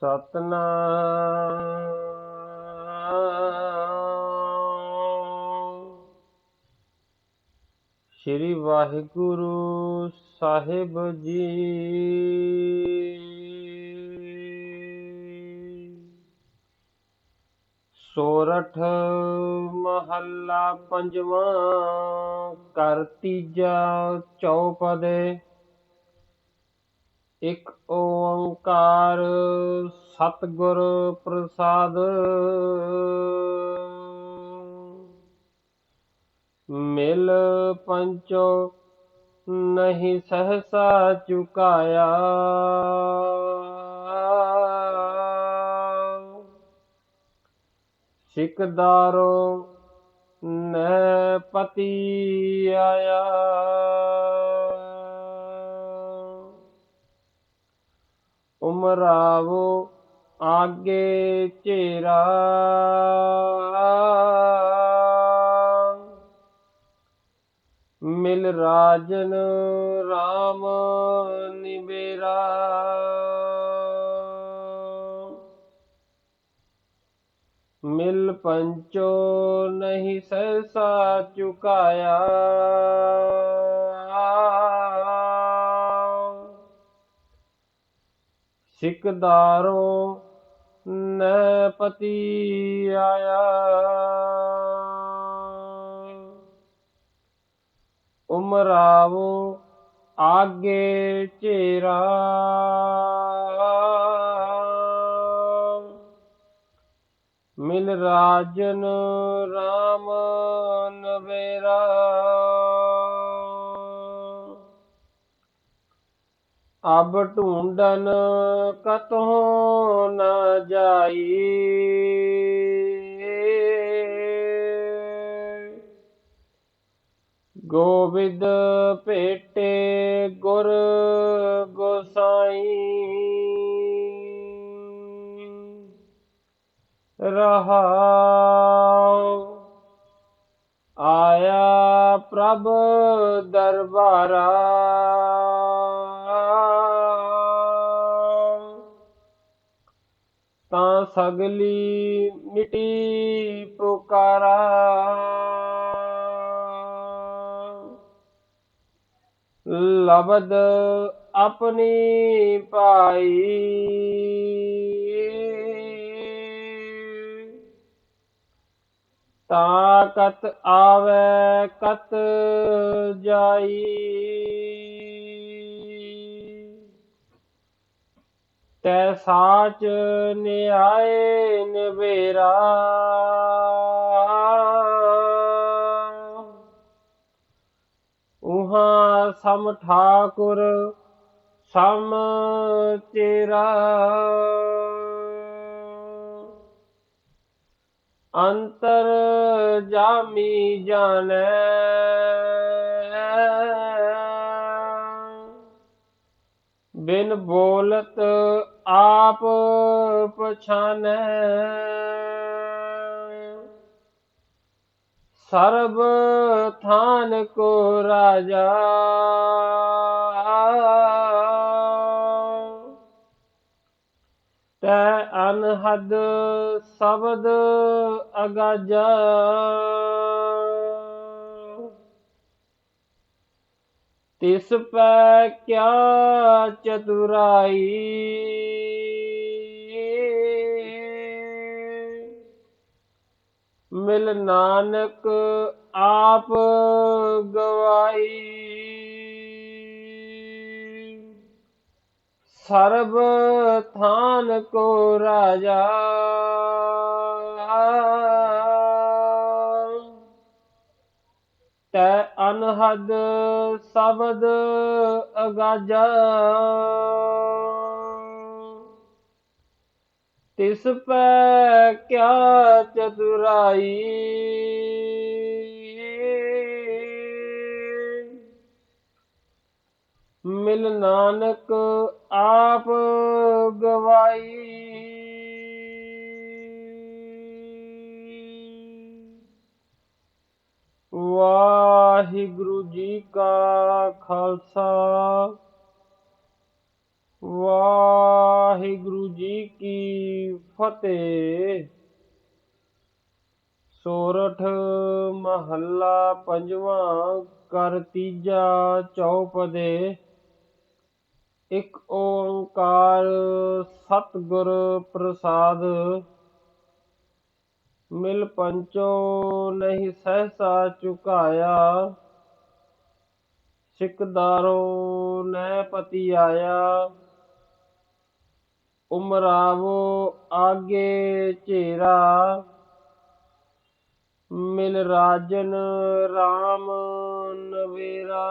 ਸਤਨਾਮ। ਸ੍ਰੀ ਵਾਹਿਗੁਰੂ ਸਾਹਿਬ ਜੀ। ਸੋਰਠ ਮਹੱਲਾ ਪੰਜਵਾਂ ਕਰ ਤੀਜਾ ਚੌਪਦੇ। ਇੱਕ ਓੰਕਾਰ ਸਤਿਗੁਰ ਪ੍ਰਸਾਦ। ਮਿਲ ਪੰਚੋ ਨਹੀਂ ਸਹਸਾ ਚੁਕਾਇਆ। ਸਿਕਦਾਰੋ ਨੈ ਪਤੀ ਆਇਆ। ਉਮਰਾਵੋ ਆਗੇ ਚੇਰਾ। ਮਿਲ ਰਾਜਨ RAM ਨਿਬੇਰਾ ਮਿਲ ਪੰਚੋ ਨਹੀਂ ਸਹਸਾ ਚੁਕਾਇਆ। ਸਿਕਦਾਰੋ ਨੈ ਪਤੀ ਆਇਆ। ਉਮਰਾਵੋ ਆਗੇ ਚੇਰਾ। ਮਿਲ ਰਾਜਨ RAM ਨਵੇਰਾ। ਅਬ ਢੂੰਡਨ ਕਤਹੁ ਨ ਜਾਈ। ਗੋਬਿੰਦ ਭੇਟੇ ਗੁਰ ਗੋਸਾਈ। ਰਹਾਉ ਆਇਆ ਪ੍ਰਭ ਦਰਬਾਰਾ। ਤਾਂ ਸਗਲੀ ਮਿਟੀ ਪੁਕਾਰਾ। ਲਬਦ ਆਪਣੀ ਪਾਈ ਤਾਕਤ ਆਵੇ ਕਤ ਜਾਈ। ਤੈ ਸਾਚ ਨਿਆਏ ਨਿਵੇਰਾ। ਉਹਾਂ ਸਮ ਠਾਕੁਰ ਸਮ ਤੇਰਾ ਅੰਤਰ ਜਾਮੀ ਜਾਣੈ। ਬਿਨ ਬੋਲਤ ਆਪ ਪਛਾਨੈ। ਸਰਬ ਥਾਨ ਕੋ ਰਾਜਾ। ਤੈ ਅਨਹਦ ਸ਼ਬਦ ਅਗਾਜਾ। ਤਿਸ ਪੈ ਕਿਆ ਚਤੁਰਾਈ? ਮਿਲ ਨਾਨਕ ਆਪ ਗਵਾਈ। ਸਰਬ ਥਾਨ ਕੋ ਰਾਜਾ। ਤੈ ਅਨਹਦ ਸ਼ਬਦ ਅਗਾਜਾ। ਤਿਸ ਪੈ ਕਿਆ ਚਤੁਰਾਈ। ਮਿਲ ਨਾਨਕ ਆਪ ਗਵਾਈ। ਵਾਹਿਗੁਰੂ ਜੀ ਕਾ ਖਾਲਸਾ। ਵਾਹਿਗੁਰੂ ਜੀ ਕੀ ਫਤਿਹ। ਸੋਰਠ ਮਹੱਲਾ ਪੰਜਵਾਂ ਕਰ ਤੀਜਾ ਚੌਪਦੇ। ਇਕ ਓੰਕਾਰ ਸਤਿਗੁਰ ਪ੍ਰਸਾਦ ਮਿਲ ਪੰਚੋ ਨਹੀਂ ਸਹਸਾ ਝੁਕਾਇਆ ਸਿਕਦਾਰੋ ਨੈ ਪਤੀ ਆਇਆ ਉਮਰਾਵੋ ਆਗੇ ਝੇਰਾ ਮਿਲ ਰਾਜਨ RAM ਨਵੇਰਾ